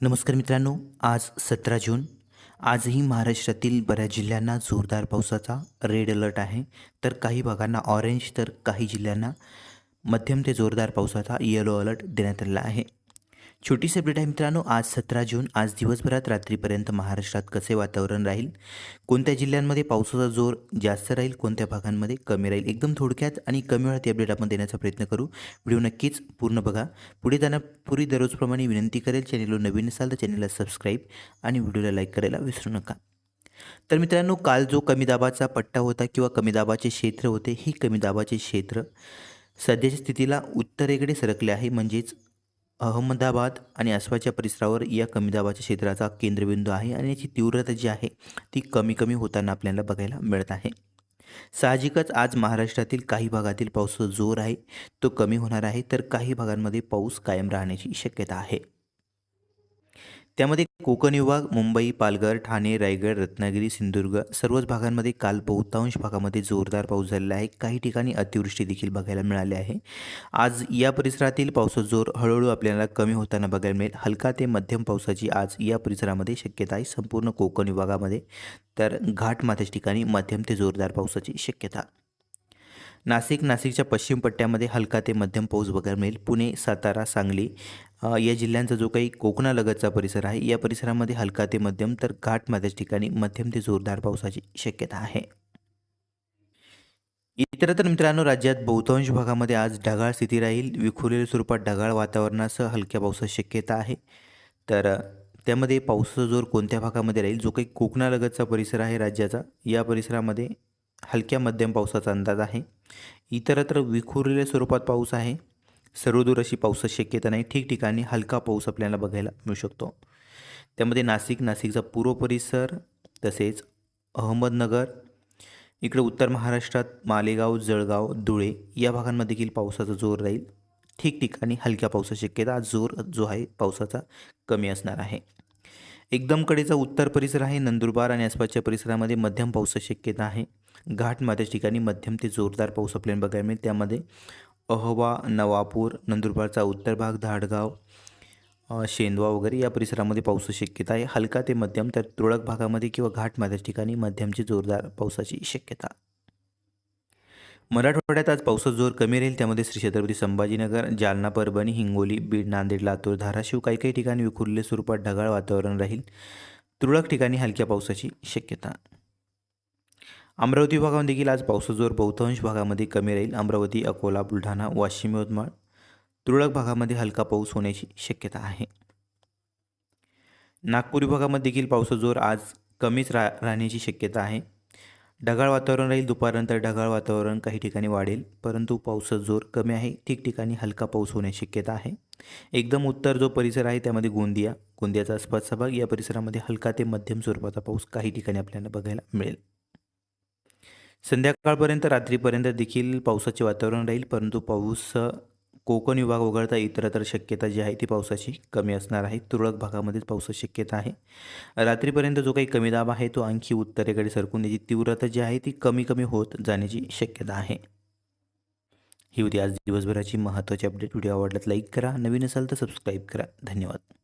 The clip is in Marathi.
नमस्कार मित्रांनो आज सतरा जून. आजही महाराष्ट्रातील बऱ्याच जिल्ह्यांना जोरदार पावसाचा रेड अलर्ट आहे. तर काही भागांना ऑरेंज तर काही जिल्ह्यांना मध्यम ते जोरदार पावसाचा येलो अलर्ट देण्यात आलेला आहे. छोटीशी अपडेट आहे मित्रांनो. आज सतरा जून आज दिवसभरात रात्रीपर्यंत महाराष्ट्रात कसे वातावरण राहील? कोणत्या जिल्ह्यांमध्ये पावसाचा जोर जास्त राहील? कोणत्या भागांमध्ये कमी राहील? एकदम थोडक्यात आणि कमी वेळात अपडेट आपण देण्याचा प्रयत्न करू. व्हिडिओ नक्कीच पूर्ण बघा. पुढे जाण्यापूर्वी दररोजप्रमाणे विनंती करेल. चॅनेलवर नवीन असाल तर चॅनेलला सबस्क्राईब आणि व्हिडिओला लाईक करायला विसरू नका. तर मित्रांनो काल जो कमी दाबाचा पट्टा होता किंवा कमी दाबाचे क्षेत्र होते हे कमी दाबाचे क्षेत्र सध्याच्या स्थितीला उत्तरेकडे सरकले आहे. म्हणजेच अहमदाबाद आणि आसपासच्या परिसरावर या कमी दाबाच्या क्षेत्राचा केंद्रबिंदू आहे आणि याची तीव्रता जी आहे ती कमी कमी होताना आपल्याला बघायला मिळत आहे. साहजिकच आज महाराष्ट्रातील काही भागातील पावसाचा जोर आहे तो कमी होणार आहे तर काही भागांमध्ये पाऊस कायम राहण्याची शक्यता आहे. त्यामध्ये कोकण विभाग मुंबई पालघर ठाणे रायगड रत्नागिरी सिंधुदुर्ग सर्वच भागांमध्ये काल बहुतांश भागामध्ये जोरदार पाऊस झालेला आहे. काही ठिकाणी अतिवृष्टी देखील बघायला मिळाली आहे. आज या परिसरातील पावसाचा जोर हळूहळू आपल्याला कमी होताना बघायला मिळेल. हलका ते मध्यम पावसाची आज या परिसरामध्ये शक्यता आहे. संपूर्ण कोकण विभागामध्ये तर घाटमाथ्याच्या ठिकाणी मध्यम ते जोरदार पावसाची शक्यता. नाशिक नाशिकच्या पश्चिम पट्ट्यामध्ये हलका ते मध्यम पाऊस बघायला मिळेल. पुणे सातारा सांगली या जिल्ह्यांचा जो काही कोकणालगतचा परिसर आहे या परिसरामध्ये हलका ते मध्यम तर घाटमाथ्याच्या ठिकाणी मध्यम ते जोरदार पावसाची शक्यता आहे. इतरत्र मित्रांनो राज्यात बहुतांश भागामध्ये आज ढगाळ स्थिती राहील. विखुरलेल्या स्वरूपात ढगाळ वातावरणासह हलक्या पावसाची शक्यता आहे. तर त्यामध्ये पावसाचा जोर कोणत्या भागामध्ये राहील? जो काही कोकणालगतचा परिसर आहे राज्याचा या परिसरामध्ये हलक्या मध्यम पावसाचा अंदाज आहे. इतरत्र विखुरलेल्या स्वरूपात पाऊस आहे. सर्वदूर अशी पावसाची शक्यता नाही. ठिकठिकाणी हलका पाऊस आपल्याला बघायला मिळू शकतो. त्यामध्ये नाशिक नाशिकचा पूर्व परिसर तसेच अहमदनगर इकडे उत्तर महाराष्ट्रात मालेगाव जळगाव धुळे या भागांमध्ये देखील पावसाचा जोर राहील. ठिकठिकाणी हलक्या पावसाची शक्यता जोर जो आहे पावसाचा कमी असणार आहे. एकदम कडेचा उत्तर परिसर आहे नंदुरबार आणि आसपासच्या परिसरामध्ये मध्यम पावसाची शक्यता आहे. घाट ठिकाणी मध्यम ते जोरदार पाऊस आपल्याला बघायला मिळेल. त्यामध्ये अहवा नवापूर नंदुरबारचा उत्तर भाग धाडगाव शेंदवा वगैरे या परिसरामध्ये पावसाची शक्यता आहे. हलका ते मध्यम तर तुरळक भागामध्ये किंवा घाट ठिकाणी मध्यमची जोरदार पावसाची शक्यता. मराठवाड्यात आज पावसाचा जोर कमी राहील. त्यामध्ये श्री छत्रपती संभाजीनगर जालना परभणी हिंगोली बीड नांदेड लातूर धाराशिव काही काही ठिकाणी विखुरले स्वरूपात ढगाळ वातावरण राहील. तुरळक ठिकाणी हलक्या पावसाची शक्यता. अमरावती विभागामध्ये देखील आज पावसाचा जोर बहुतांश भागामध्ये कमी राहील. अमरावती अकोला बुलढाणा वाशिम यवतमाळ तुरळक भागामध्ये हलका पाऊस होण्याची शक्यता आहे. नागपूर विभागामध्ये देखील पावसाचा जोर आज कमीच रा राहण्याची शक्यता आहे. ढगाळ वातावरण राहील. दुपारनंतर ढगाळ वातावरण काही ठिकाणी वाढेल परंतु पावसाचा जोर कमी आहे. ठिकठिकाणी हलका पाऊस होण्याची शक्यता आहे. एकदम उत्तर जो परिसर आहे त्यामध्ये गोंदिया गोंदियाचा आसपासचा भाग. या परिसरामध्ये हलका ते मध्यम स्वरूपाचा पाऊस काही ठिकाणी आपल्याला बघायला मिळेल. संध्याकाळपर्यंत रात्रीपर्यंत देखील पावसाचे वातावरण राहील परंतु पाऊस कोकण विभाग वगळता इतरत्र शक्यता जी आहे ती पावसाची कमी असणार आहे. तुरळक भागामध्येच पावसाची शक्यता आहे. रात्रीपर्यंत जो काही कमी दाब आहे तो आणखी उत्तरेकडे सरकून त्याची तीव्रता जी आहे ती कमी कमी होत जाण्याची शक्यता आहे. ही होती आज दिवसभराची महत्त्वाची अपडेट व्हिडिओ आवडल्यात लाईक करा. नवीन असाल तर सबस्क्राईब करा. धन्यवाद.